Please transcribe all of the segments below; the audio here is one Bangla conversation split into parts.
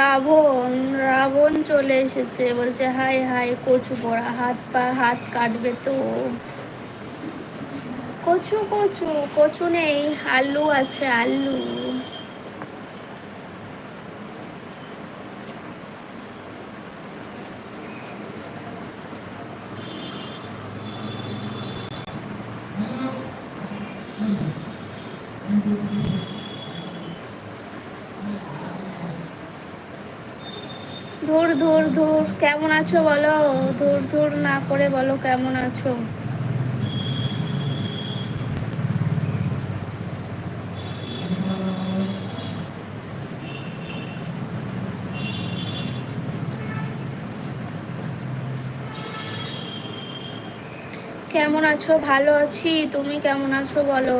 রাবণ রাবণ চলে এসেছে। বলছে হাই হাই কচু পড়া, হাত পা, হাত কাটবে তো। কচু কচু কচু নেই, আলু আছে, আলু। ধুর ধুর ধুর কেমন আছো বলো? ধুর ধুর না করে বলো কেমন আছো? কেমন আছো? ভালো আছি। তুমি কেমন আছো বলো?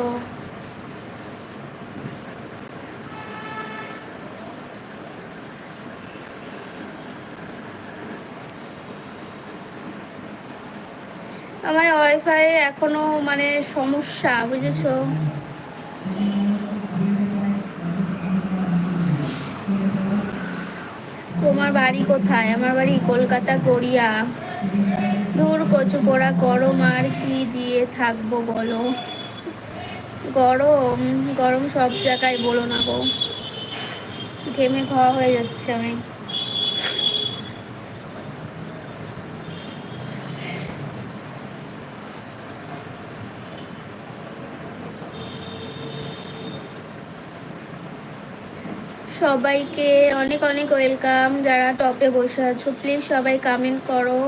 আমার ওয়াইফাই এখনও মানে সমস্যা, বুঝেছ? তোমার বাড়ি কোথায়? আমার বাড়ি কলকাতা, গড়িয়া। দূর কচু পোড়া, গরম আর কি দিয়ে থাকব বলো? গরম গরম সব জায়গায় বলো না গো। ঘেমে খাওয়া হয়ে যাচ্ছে আমি সবাইকে অনেক অনেক ওয়েলকাম যারা টপে বসে আছো। প্লিজ সবাই কামেন্ট করো।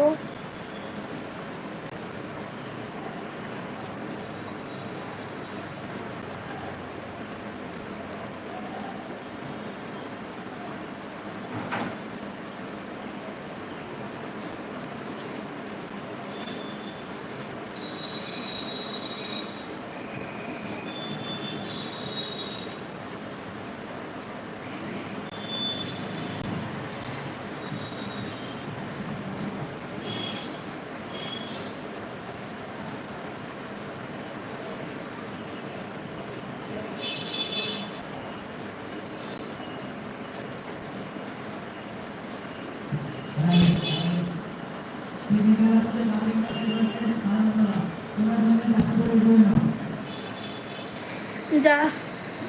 যা,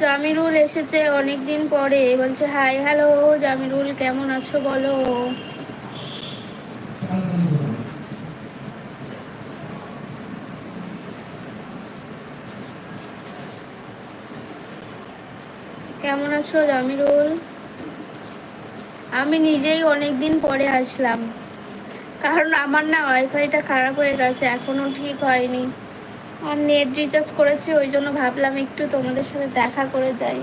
জামিরুল এসেছে অনেক দিন পরে। বলছে হাই হ্যালো জামিরুল, কেমন আছো বলো? কেমন আছো, জামিরুল? আমি নিজেই অনেক দিন পরে আসলাম। কারণ আমার না ওয়াইফাইটা খারাপ হয়ে গেছে, এখনও ঠিক হয়নি। আর নেট রিচার্জ করেছি, ওই জন্য ভাবলাম একটু তোমাদের সাথে দেখা করে যাই।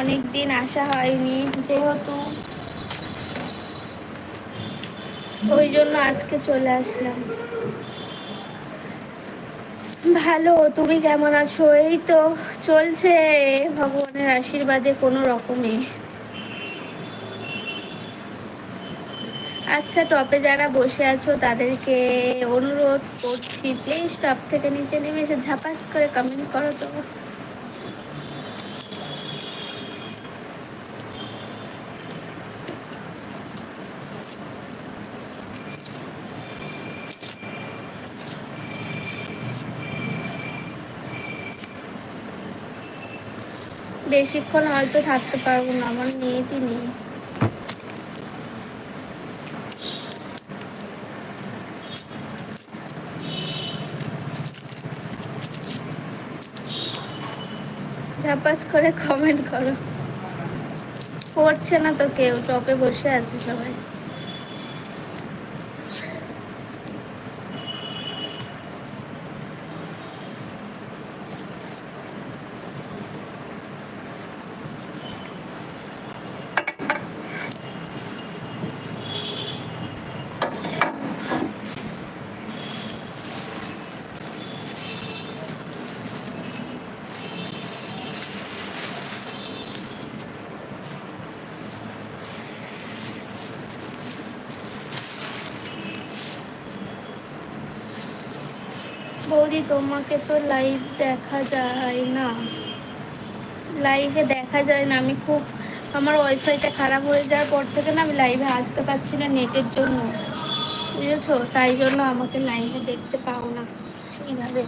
অনেক দিন আসা হয়নি, যেহেতু। ওই জন্য আজকে চলে আসলাম। ভালো, তুমি কেমন আছো? এই তো চলছে, ভগবানের আশীর্বাদে কোনো রকমে। আচ্ছা টপে যারা বসে আছো, তাদেরকে অনুরোধ করছি প্লিজ টপ থেকে নিচে নেমে এসে ঝাপাস করে কমেন্ট করো তো। বেশিক্ষণ হয়তো থাকতে পারব না, আমার মেয়েটি নেই। ঝাপাস করে কমেন্ট করো। পড়ছে না তো কেউ টপে বসে আছে সবাই। তোমাকে তো লাইভ দেখা যায় না। লাইভে দেখা যায় না। আমি খুব, আমার ওয়াইফাইটা খারাপ হয়ে যাওয়ার পর থেকে না আমি লাইভে আসতে পারছি না নেটের জন্য। বুঝেছ? তাই জন্য আমাকে লাইভে দেখতে পাও না। সেইভাবে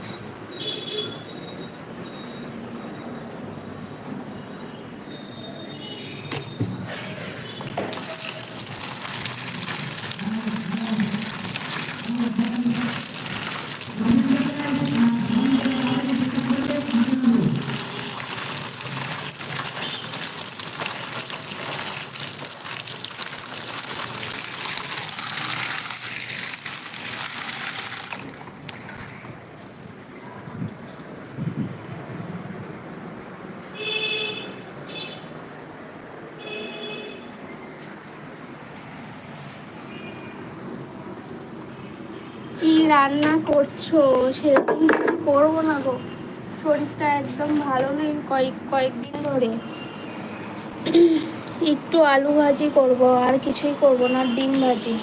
কি রান্না করছ, সেরকম কিছু করব না গো। শরীরটা একদম ভালো নেই কয়েক, কয়েকদিন ধরে। একটু আলু ভাজি করব, আর কিছুই করব না, ডিম ভাজি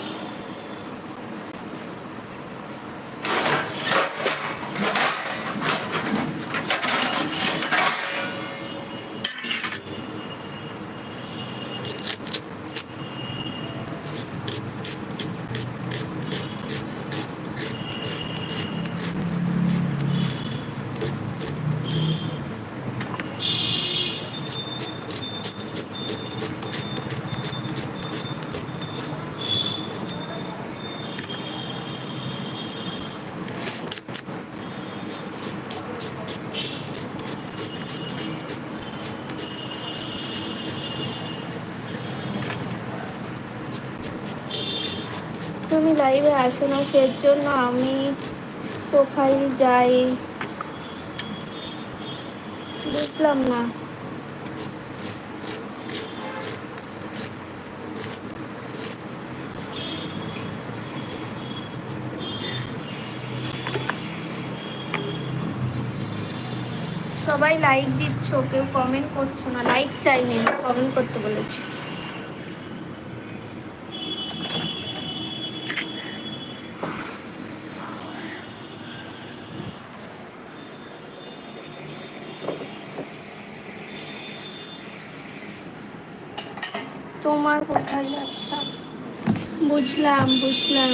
তুমি লাইভে আসো না জন্য আমি প্রোফাইল যাই। বুঝলাম না। সবাই লাইক দিচ্ছ, কেউ কমেন্ট করছ না। লাইক চাইনি কমেন্ট করতে বলেছি। তোমার কোথায় আচ্ছা বুঝলাম বুঝলাম।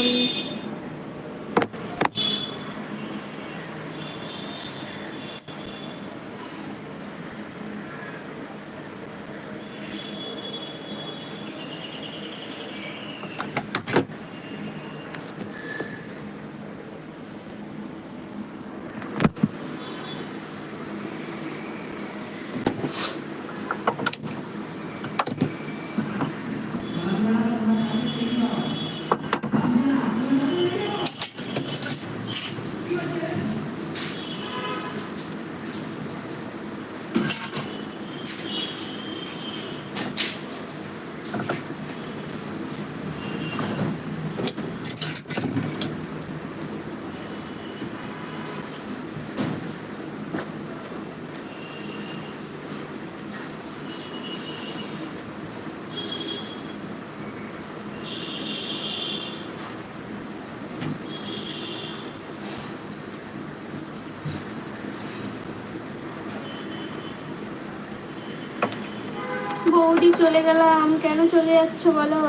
বৌদি চলে গেলাম কেন চলে যাচ্ছ বলো?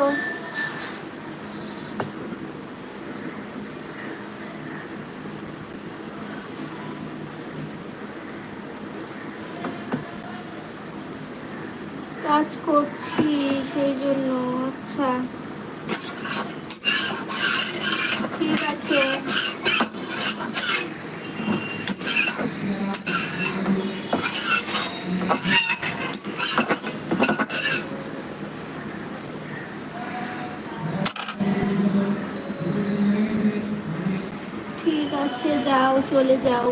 কাজ করছি সেই জন্য আচ্ছা। ঠিক আছে। ঠিক যাও চলে যাও।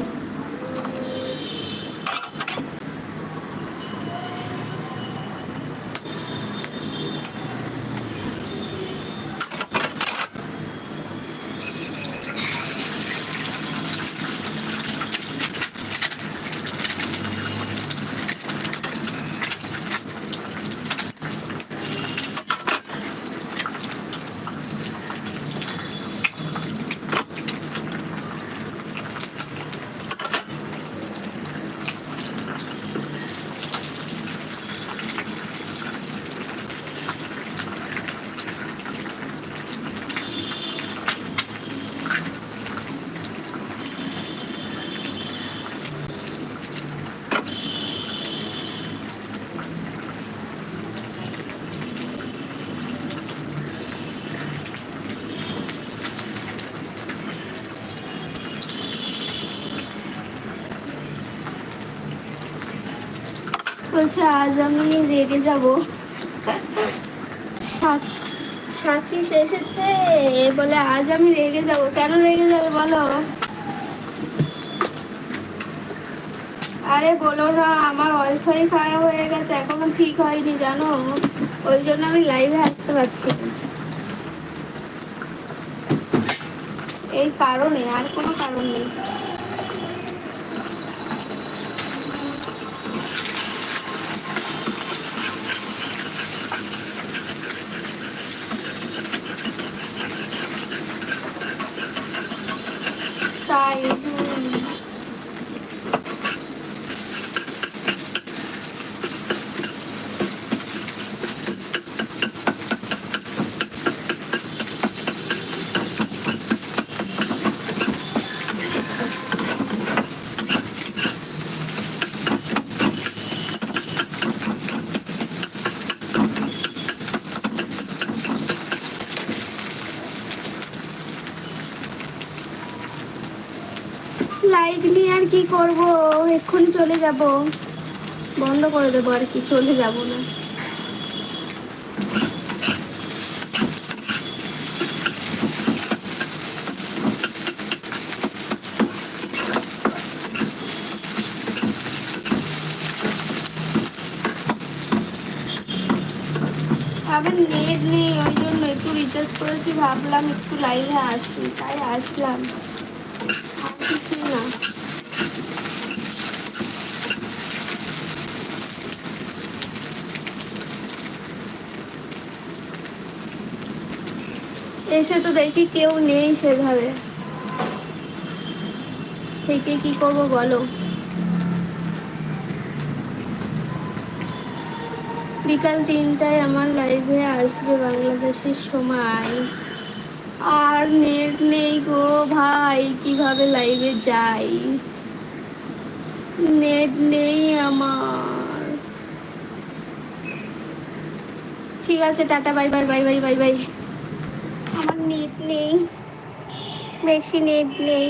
বলছে, আজ আমি রেগে যাব। বলে, আজ আমি রেগে যাব। কেন রেগে যাবে বলো? আরে বলো না, আমার ওয়াইফাই খারাপ হয়ে গেছে, এখনও ঠিক হয়নি, জানো? ওই জন্য আমি লাইভে আসতে পারছি এই কারণে, আর কোনো কারণ নেই। তাই লাইট নিয়ে আর কি করব? এক্ষুনি চলে যাব। বন্ধ করে দেবো, আর কি, চলে যাব না। আবার নেট নেই, ওই জন্য একটু রিচার্জ করেছি, ভাবলাম একটু লাইভে আসি, তাই আসলাম আর কিছু না এসে তো দেখি কেউ নেই সেভাবে। থেকে কি করব বলো? বিকাল তিনটায় আমার লাইভে আসবে বাংলাদেশের সময়। আর নেট নেই গো ভাই, কীভাবে লাইভে যাই? নেট নেই আমার। ঠিক আছে, tata bye bye bye bye bye bye net নেই বেশি নেট নেই।